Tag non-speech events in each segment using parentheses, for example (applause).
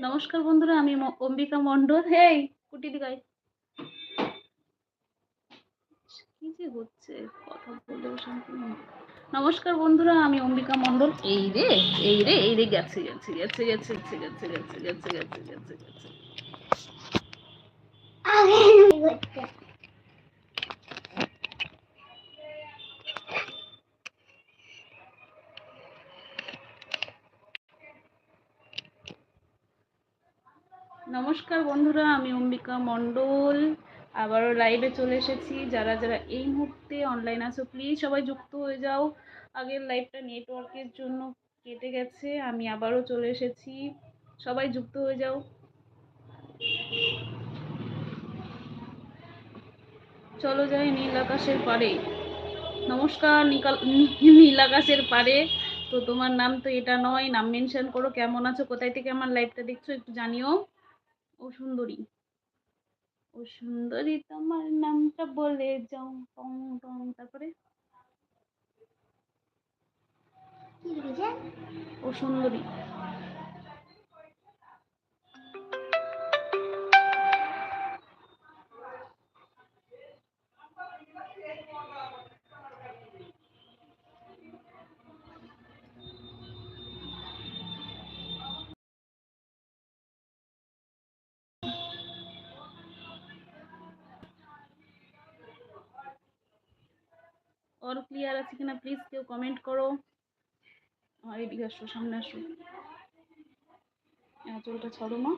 নমস্কার বন্ধুরা আমি অম্বিকা মন্ডল হেই কুটি দিগাই কি যে হচ্ছে কথা বললেও শান্তি নমস্কার বন্ধুরা আমি অম্বিকা মন্ডল এই রে এই রে এই রে গেছে গেছে গেছে গেছে গেছে গেছে গেছে গেছে গেছে গেছে গেছে নমস্কার বন্ধুরা, আমি অম্বিকা মণ্ডল। আবারও লাইভে চলে এসেছি। যারা যারা এই মুহূর্তে অনলাইন আছো প্লিজ সবাই যুক্ত হয়ে যাও। আগের লাইভটা নেটওয়ার্কের জন্য কেটে গেছে, আমি আবারও চলে এসেছি। সবাই যুক্ত হয়ে যাও। চলো যাই নীল আকাশের পারে নমস্কার, নিকাল, নীল আকাশের পারে তো তোমার নাম তো এটা নয়, নাম মেনশন করো, কেমন আছো, কোথায় থেকে আমার লাইভটা দেখছ, একটু জানিও। ও সুন্দরী। ও সুন্দরী তোমার নামটা বলে যাও। টং টং তারপরে? ও সুন্দরী। ওর ক্লিয়ার আছে কিনা প্লিজ কেউ কমেন্ট করো। আমার এদিকে আসো, সামনে আসো। চুলটা ছড়ো মা।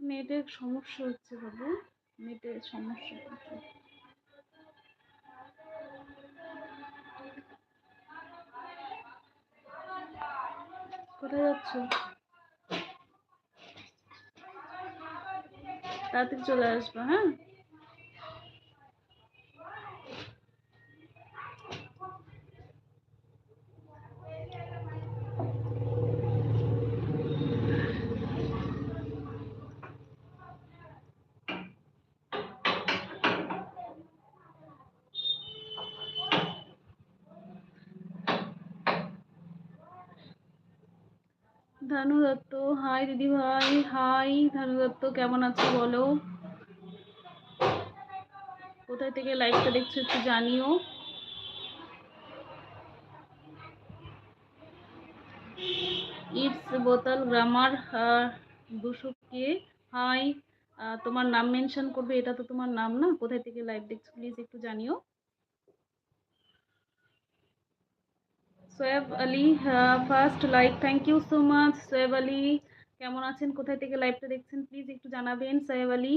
নেটের সমস্যা হচ্ছে বাবু। নেটের সমস্যা হচ্ছে কোথায় যাচ্ছ? তাড়াতাড়ি চলে আসব হ্যাঁ? ধানু দত্ত হাই দিদি ভাই, হাই ধানু দত্ত কেমন আছো বলো? কোথায় থেকে লাইভটা দেখছ একটু জানিও। ইটস বোতল গ্রামার দুশো কে হাই তোমার নাম মেনশন করবে, এটা তো তোমার নাম না? কোথায় থেকে লাইভ দেখছ প্লিজ একটু জানিও। Shoaib Ali first like thank you so much Shoaib Ali. কেমন আছেন? কোথায় থেকে লাইভটা দেখছেন? প্লিজ একটু জানাবেন, সোয়েব আলী।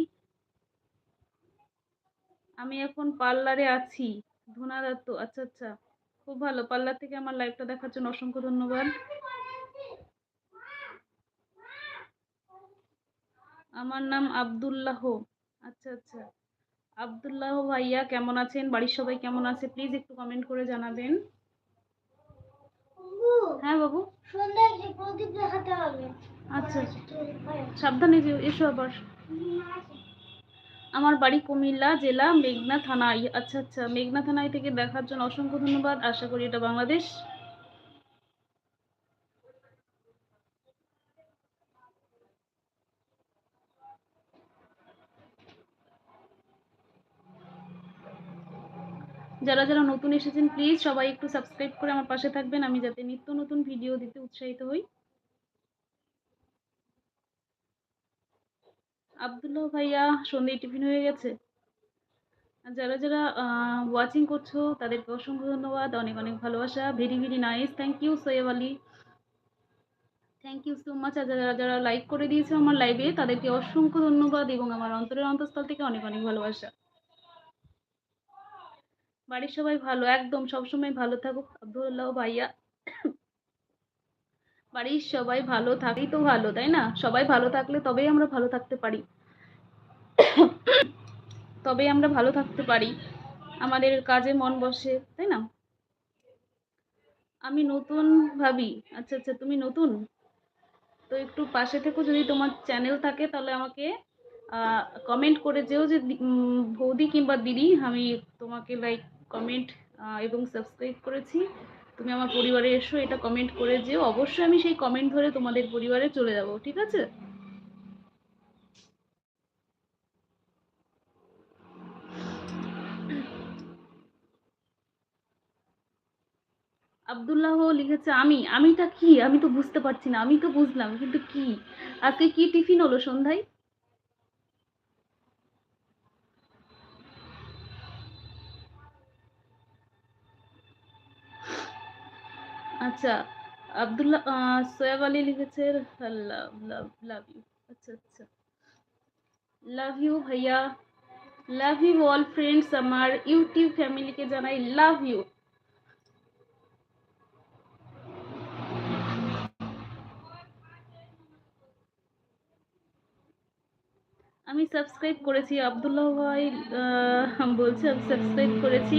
আমি এখন পার্লারে আছি, ধুনা দত্ত। আচ্ছা আচ্ছা খুব ভালো। পার্লার থেকে আমার লাইভটা দেখার জন্য অসংখ্য ধন্যবাদ। আমার নাম আব্দুল্লাহ। আচ্ছা আচ্ছা আব্দুল্লাহ ভাইয়া, কেমন আছেন? বাড়ির সবাই কেমন আছে? প্লিজ একটু কমেন্ট করে জানাবেন। হ্যাঁ বাবু। সন্ধ্যায় প্রদীপ দেখাতে হবে। আচ্ছা সাবধানে যেও এসো আবার। আমার বাড়ি কুমিল্লা জেলা মেঘনা থানায়। আচ্ছা আচ্ছা। মেঘনা থানায় থেকে দেখার জন্য অসংখ্য ধন্যবাদ। আশা করি এটা বাংলাদেশ যারা যারা নতুন এসেছেন প্লিজ সবাই একটু সাবস্ক্রাইব করে আমার পাশে থাকবেন। আমি যাতে নিত্য নতুন ভিডিও দিতে উৎসাহিত হই। আবদুল্লাহ ভাইয়া, সন্ধে টিফিন হয়ে গেছে। যারা যারা ওয়াচিং করছ, তাদেরকে অসংখ্য ধন্যবাদ। অনেক অনেক ভালোবাসা। Very very nice thank you Shoaib Ali thank you so much আর যারা যারা লাইক করে দিয়েছে আমার লাইভে তাদেরকে অসংখ্য ধন্যবাদ এবং আমার অন্তরের অন্তঃস্থল থেকে অনেক অনেক ভালোবাসা। বাড়ির সবাই ভালো, একদম সবসময় ভালো থাকুক। আব্দুল্লাহ ভাইয়া, বাড়ির সবাই ভালো থাকেই তো ভালো, তাই না? সবাই ভালো থাকলে তবেই আমরা ভালো থাকতে পারি। তবেই আমরা ভালো থাকতে পারি। আমাদের কাজে মন বসে, তাই না? আমি নতুন ভাবি। আচ্ছা আচ্ছা তুমি নতুন? তো একটু পাশে থেকো, যদি তোমার চ্যানেল থাকে, তাহলে আমাকে কমেন্ট করে যেও যে বৌদি কিংবা দিদি, আমি তোমাকে লাইক কমেন্ট এবং সাবস্ক্রাইব করেছি। তুমি আমার পরিবারে এসো, এটা কমেন্ট করে যেও। অবশ্যই আমি সেই কমেন্ট ধরে তোমাদের পরিবারে চলে যাব, ঠিক আছে? আব্দুল্লাহ লিখেছে, আমি, আমিটা কি? আমি তো বুঝতে পারছি না, আমি তো বুঝলাম, কিন্তু কি? আজকে কি টিফিন হলো সন্ধ্যায়? আচ্ছা আব্দুল্লাহ সোয়াব আলী লিখেছে লাভ লাভ লাভ ইউ। আচ্ছা আচ্ছা। লাভ ইউ ভাইয়া। লাভ ইউ অল ফ্রেন্ডস আমার ইউটিউব ফ্যামিলিকে জানাই লাভ ইউ। আমি সাবস্ক্রাইব করেছি, আব্দুল্লাহ ভাই বলছে আমি সাবস্ক্রাইব করেছি।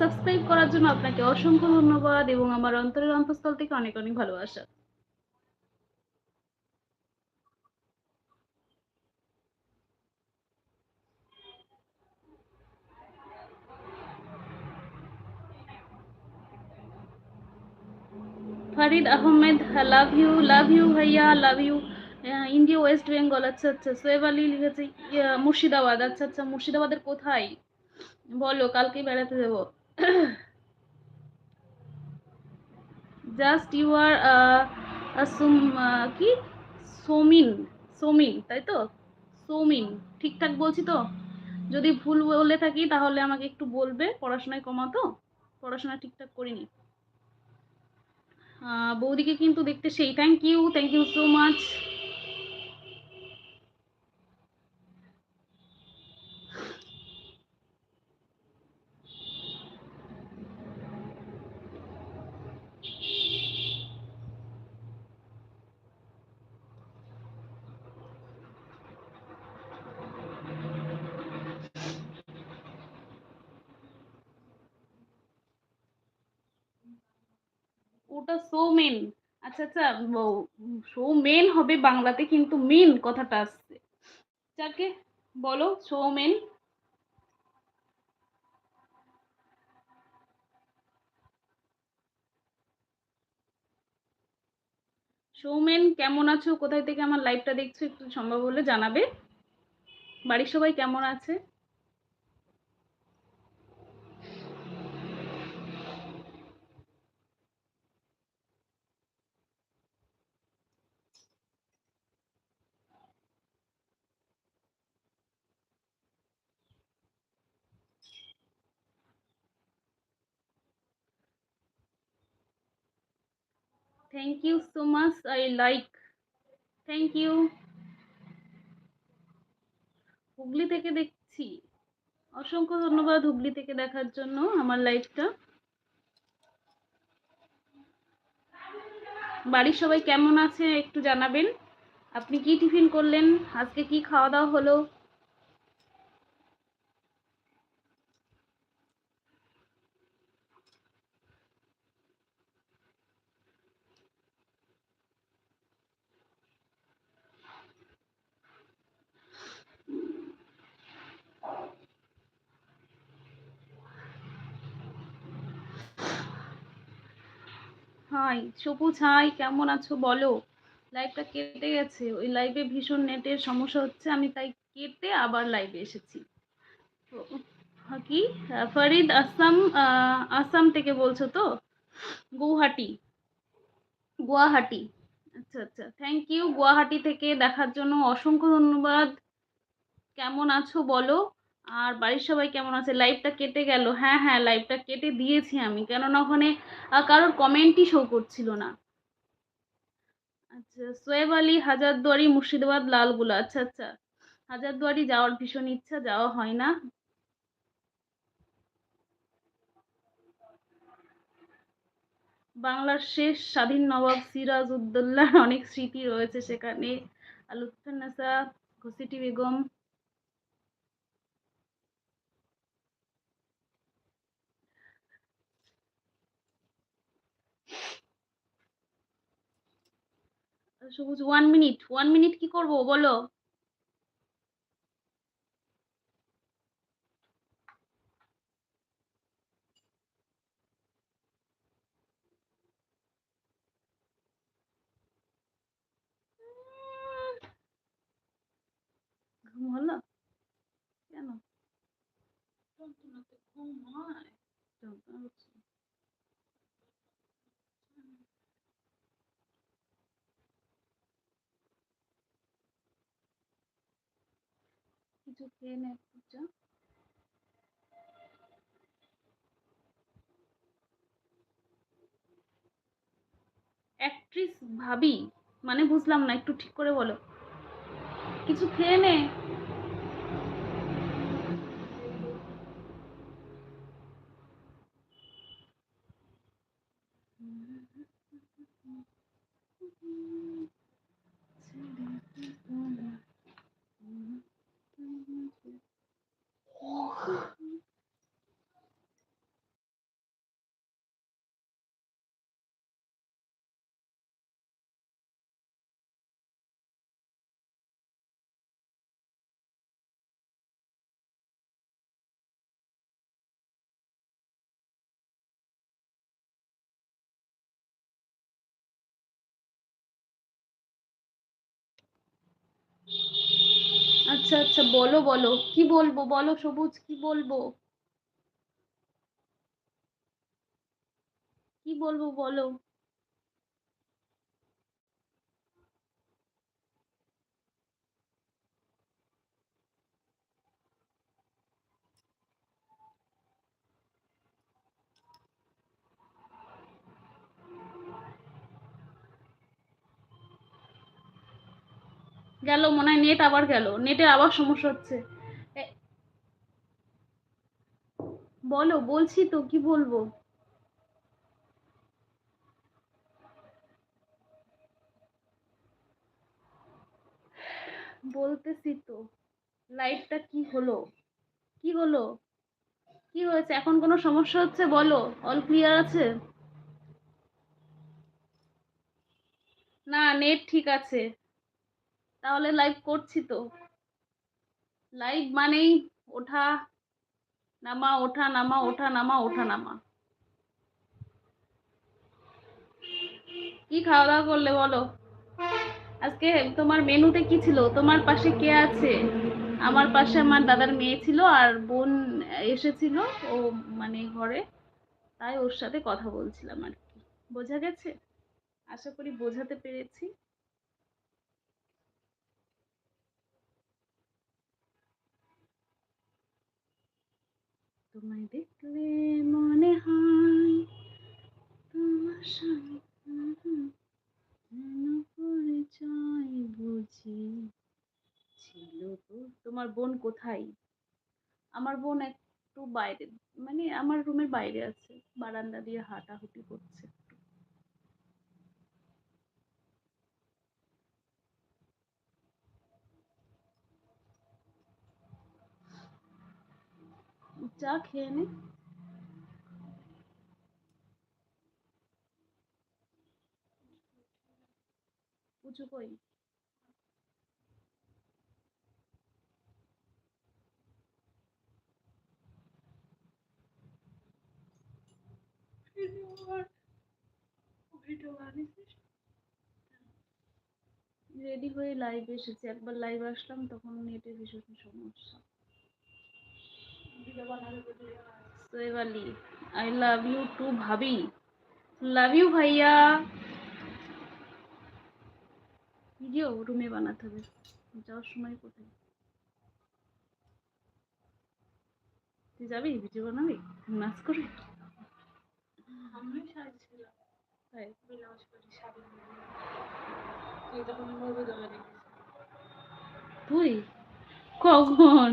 সাবস্ক্রাইব করার জন্য আপনাকে অসংখ্য ধন্যবাদ এবং আমার অন্তরের অন্তঃস্থল থেকে অনেক অনেক ভালোবাসা। Farid Ahmed love you love you ভাইয়া love you India, West Bengal আচ্ছা আচ্ছা সোয়েব আলী লিখেছে মুর্শিদাবাদ আচ্ছা আচ্ছা মুর্শিদাবাদের কোথায়? বলো কালকে বেড়াতে যাব। জাস্ট ইউ আর কি? সোমিন সোমিন, তাই তো? সোমিন, ঠিকঠাক বলছি তো? যদি ভুল বলে থাকি, তাহলে আমাকে একটু বলবে, পড়াশোনায় কমাতো? পড়াশোনা ঠিকঠাক করিনি। বৌদিকে কিন্তু দেখতে সেই thank you thank you so much ওটা সো মেন আচ্ছা আচ্ছা সো মেন হবে বাংলাতে কিন্তু মেন কথাটা আসছে। যাকে বলো সো মেন সৌমেন কেমন আছো? কোথায় থেকে আমার লাইভটা দেখছ? একটু সম্ভব হলে জানাবে। বাড়ির সবাই কেমন আছে? Thank you so much I like thank you Hooghly থেকে দেখছি। অসংখ্য ধন্যবাদ হুগলি থেকে দেখার জন্য আমার লাইভটা বাড়ির সবাই কেমন আছে একটু জানাবেন। আপনি কি টিফিন করলেন? আজকে কি খাওয়া দাওয়া হলো? হাই সবুজ হাই, কেমন আছো বলো? লাইভটা কেটে গেছে। ওই লাইভে ভীষণ নেটের সমস্যা হচ্ছে, আমি তাই কেটে আবার লাইভে এসেছি। কি? ফরিদ আসাম আসাম থেকে বলছো তো? গুয়াহাটি। গুয়াহাটি। আচ্ছা আচ্ছা থ্যাংক ইউ গুয়াহাটি থেকে দেখার জন্য অসংখ্য ধন্যবাদ। কেমন আছো বলো? আর বাড়ির সবাই কেমন আছে? লাইভটা কেটে গেল। হ্যাঁ হ্যাঁ লাইভটা কেটে দিয়েছি আমি। কেননা ওখানে কারোর কমেন্টই শো করছিল না। আচ্ছা সোয়েব আলী, হাজারদুয়ারি, মুর্শিদাবাদ, লালগুলা। আচ্ছা আচ্ছা। হাজারদুয়ারি যাওয়ার ভীষণ ইচ্ছা, যাওয়া হয় না। বাংলার শেষ স্বাধীন নবাব সিরাজ উদ্দৌলার অনেক স্মৃতি রয়েছে সেখানে। আর লুৎফুন্নেসা ঘসিটি বেগম সবুজ ওয়ান মিনিট ওয়ান মিনিট কি করব বলো? ঘুম হলো? কেন? ঘুম হয় কিছু খেয়ে নে একটু অ্যাক্ট্রিস ভাবি মানে বুঝলাম না, একটু ঠিক করে বলো। কিছু খেয়ে নে। আচ্ছা আচ্ছা বলো বলো। কি বলব? বলো সবুজ কি বলব? কি বলব বলো। গেল, মনে হয় নেট আবার গেল। নেটে আবার সমস্যা হচ্ছে। বলো, বলছি তো, কি বলব? বলতেছি তো লাইভটা কি হলো? কি হলো? কি হয়েছে? এখন কোনো সমস্যা হচ্ছে? বলো অল ক্লিয়ার আছে? না নেট ঠিক আছে। তাহলে লাইভ করছি তো। লাইভ মানেই ওঠা, নামা ওঠা নামা ওঠা নামা ওঠা, নামা। কি খাওয়া দাওয়া করলে বলো? আজকে তোমার মেনুতে কি ছিল? তোমার পাশে কে আছে? আমার পাশে আমার দাদার মেয়ে ছিল আর বোন এসেছিল ও মানে ঘরে। তাই ওর সাথে কথা বলছিলাম আর কি। বোঝা গেছে? আশা করি বোঝাতে পেরেছি। তোমায় দেখলে মনে হয় তোমার পরিচয় বুঝি। ছিল তো। তোমার বোন কোথায়? আমার বোন একটু বাইরে মানে আমার রুমের বাইরে আছে। বারান্দা দিয়ে হাঁটাহুটি করছে। চা খেয়ে নে। পুচু কই রেডি হয়ে লাইভ এসেছি। একবার লাইভ আসলাম, তখন নেটের ভীষণ সমস্যা। আই লাভ ইউ টু ভাবি। লাভ ইউ ভাইয়া। ভিডিও রুমে বানাতে হবে। যাওয়ার সময় কোথায়? তুই যাবি? ভিডিও বানাবি? নাচ করবি? তুই? কখন?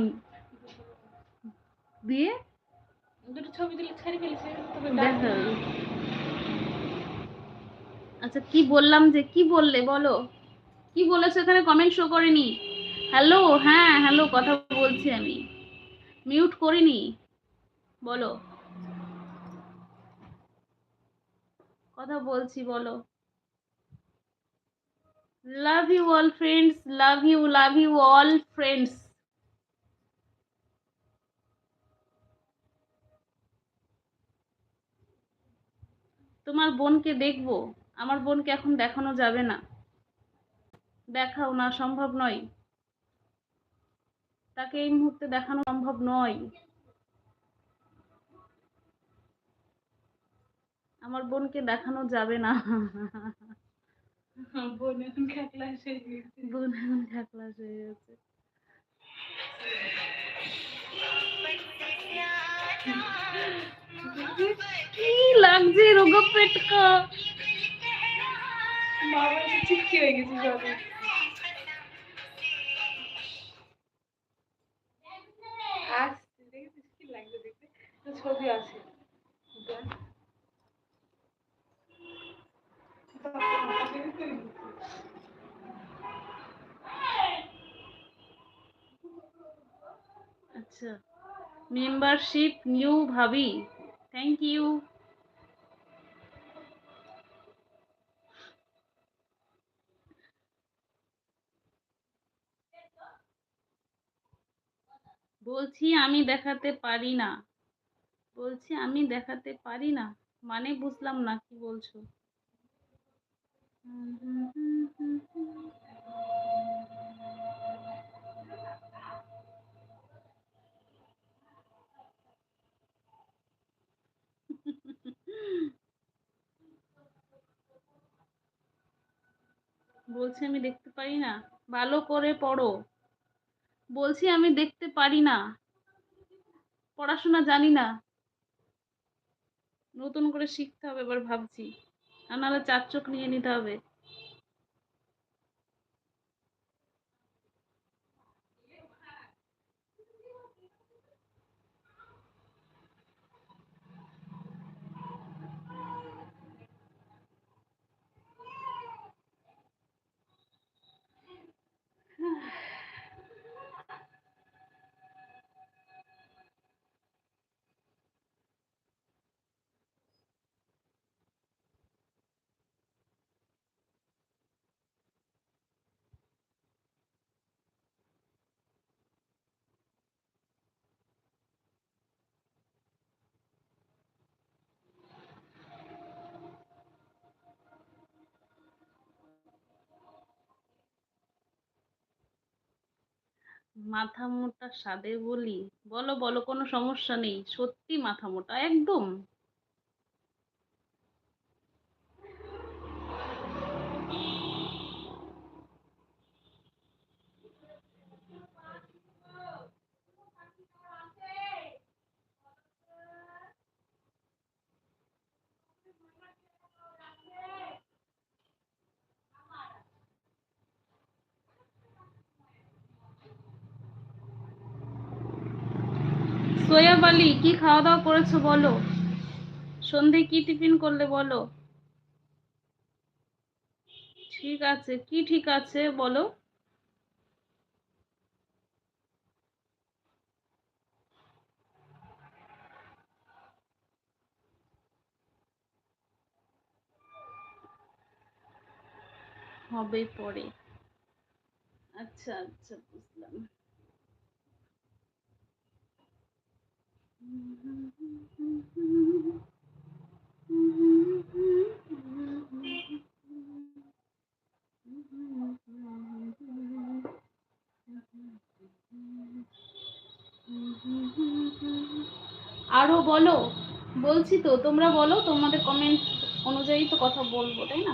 দিয়ে দুটো ছবি দিলে ছেড়ে ফেলেছে আচ্ছা কি বললাম যে কি বললে বলো? কি বলেছ এখানে? কমেন্ট শো করেনি। হ্যালো হ্যাঁ হ্যালো কথা বলছি আমি। মিউট করিনি। বলো। কথা বলছি বলো। Love you all friends love you love you all friends তোমার বোনকে দেখব। আমার বোনকে এখন দেখানো যাবে না। দেখাও না সম্ভব নয়। তাকে এই মুহূর্তে দেখানো সম্ভব নয়। আমার বোনকে দেখানো যাবে না। (laughs) বোন এখন খেকলা এসে গেছে। বোন এখন খ্যাকলাস হয়ে গেছে। (laughs) কি লাগছে রোগা পেটকা বাবা এসে চিপকি হয়ে গেছে সবে আসছে দেখেছিস কি লাগছে দেখতে তো ছবি আছে দেখ। বাবা, আমাকে তো দিচ্ছে। আচ্ছা মেম্বারশিপ নিউ ভাবি থ্যাংক ইউ বলছি আমি দেখাতে পারি না। বলছি আমি দেখাতে পারি না। মানে বুঝলাম না কি বলছো। বলছি, আমি দেখতে পারি না। ভালো করে পড়ো। বলছি, আমি দেখতে পারি না। পড়াশোনা জানি না। নতুন করে শিখতে হবে। এবার ভাবছি, আর নাহলে চার চোখ নিয়ে নিতে হবে। মাথা মোটা স্বাদে বলি? বলো বলো কোনো সমস্যা নেই। সত্যি মাথা মোটা একদম। সোয়াব কি খাওয়া দাওয়া করেছ বলো? সন্ধে কি টিফিন করলে বলো? ঠিক আছে, কি ঠিক আছে বলো? হবে পরে। আচ্ছা আচ্ছা বুঝলাম। আরও বলো। বলছি তো তোমরা বলো তোমাদের কমেন্ট অনুযায়ী তো কথা বলব তাই না?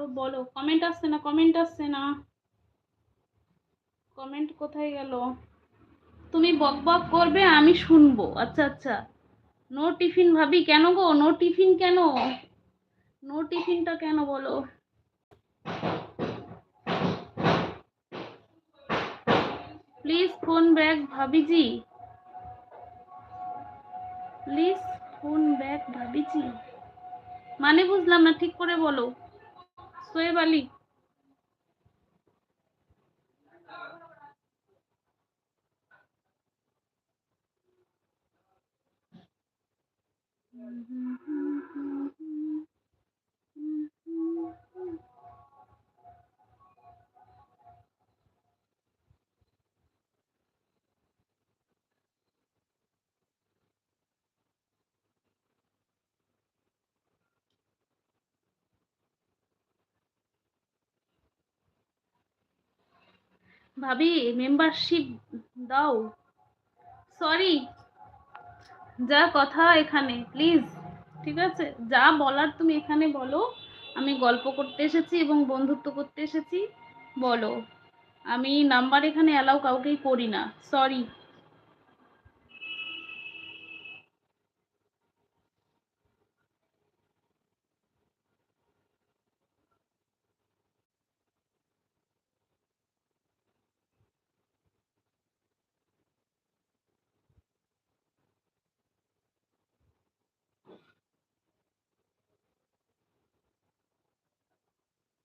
আরও বলো কমেন্ট আসছে না কমেন্ট আসছে না। কমেন্ট কোথায় গেল? তুমি বক বক করবে, আমি শুনব। আচ্ছা আচ্ছা। নো টিফিন ভাবি, কেন গো? নো টিফিন কেন? নো টিফিনটা কেন বলো? প্লিজ ফোন ব্যাক ভাবিজি। প্লিজ ফোন ব্যাক ভাবিজি। মানে বুঝলাম না, ঠিক করে বলো। সোয়েব আলী ভাবি মেম্বারশিপ দাও। সরি যা কথা এখানে প্লিজ ঠিক আছে? যা বলার তুমি এখানে বলো। আমি গল্প করতে এসেছি এবং বন্ধুত্ব করতে এসেছি। বলো। আমি নাম্বার এখানে অ্যালাউ কাউকেই করি না। সরি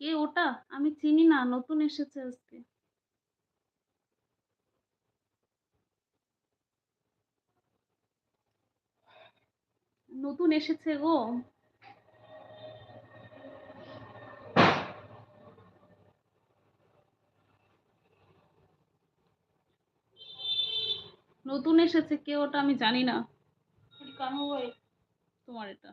কে ওটা? আমি চিনি না নতুন এসেছে আজকে। নতুন এসেছে গো। নতুন এসেছে কে ওটা আমি জানি না। তোমার এটা।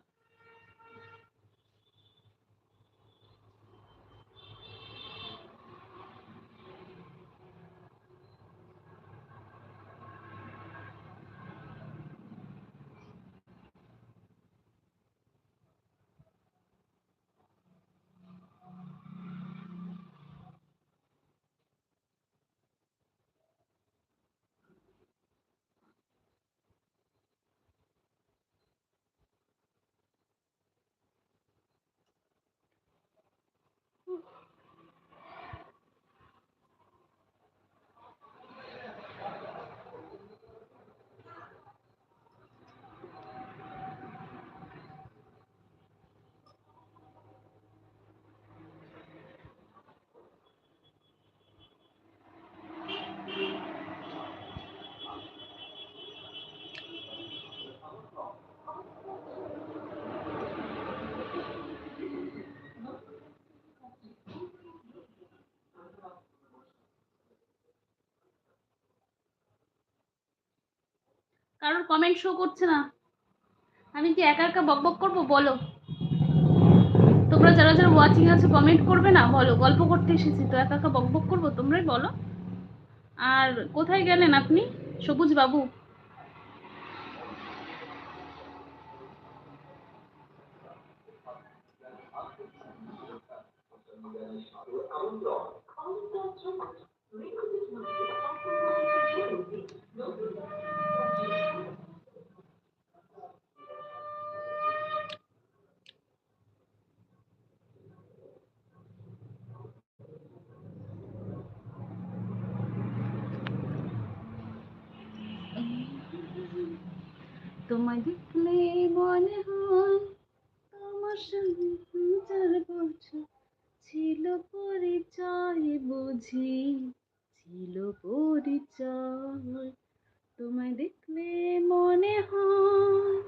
কারোর কমেন্ট শো করছে না। আমি কি একা একা বকবক করব? বলো। তোমরা যারা যারা ওয়াচিং আছে কমেন্ট করবে না? বলো, গল্প করতে এসেছি তো, একা একা বকবক করব? তোমরাই বলো। আর কোথায় গেলেন আপনি? সবুজ বাবু। তোমায় দেখলে মনে হয় তোমার সঙ্গে চার বছর ছিল পরিচয়, বুঝি ছিল পরিচয়। তোমায় দেখলে মনে হয়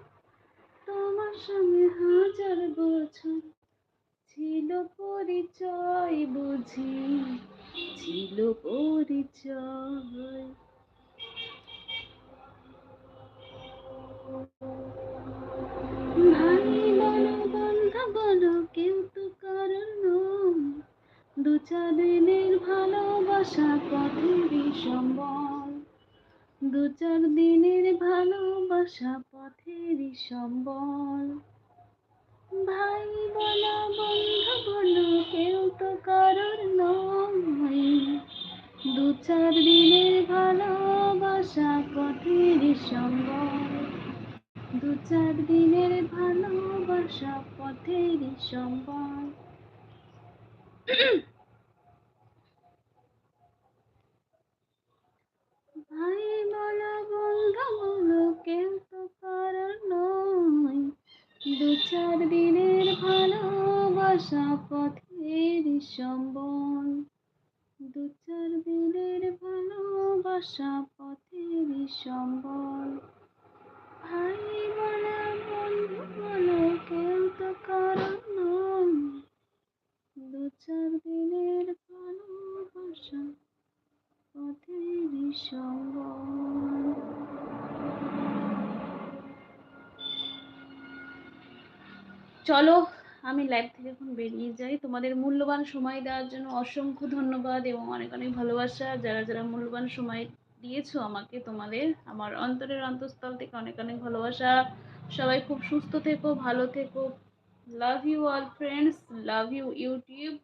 তোমার সঙ্গে হাজার বছর ছিল পরিচয়, বুঝি ছিল পরিচয়। ভাই কেউ তো। দু চার দিনের ভালোবাসা সম্বল দু চার দিনের ভালোবাসা ভাই বলো বন্ধু বলো কেউ তো নয় দু চার দিনের ভালোবাসা সম্বল দু চার দিনের ভালোবাসা পথেরই সম্বল। ভাই বলো বন্ধু বলো কেউ তো নয়। দু চার দিনের ভালোবাসা পথের সম্বল। দু চার দিনের ভালোবাসা পথের সম্বল। চার দিনের ভালোবাসা চলো, আমি লাইভ থেকে এখন বেরিয়ে যাই। তোমাদের মূল্যবান সময় দেওয়ার জন্য অসংখ্য ধন্যবাদ এবং অনেক অনেক ভালোবাসা। যারা যারা মূল্যবান সময় দিয়েছ আমাকে তোমাদের। আমার অন্তরের অন্তঃস্থল থেকে অনেক অনেক ভালোবাসা। সবাই খুব সুস্থ থেকো, ভালো থেকো। Love you all friends love you YouTube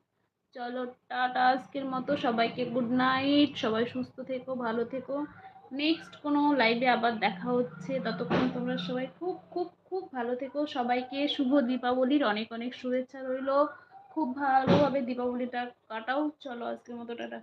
চলো, টাটা আজকের মতো। সবাইকে গুড নাইট সবাই সুস্থ থেকো, ভালো থেকো। নেক্সট কোনো লাইভে আবার দেখা হচ্ছে। ততক্ষণ তোমরা সবাই খুব খুব খুব ভালো থেকো। সবাইকে শুভ দীপাবলির অনেক অনেক শুভেচ্ছা রইল। খুব ভালোভাবে দীপাবলিটা কাটাও। চলো আজকের মতো, টাটা।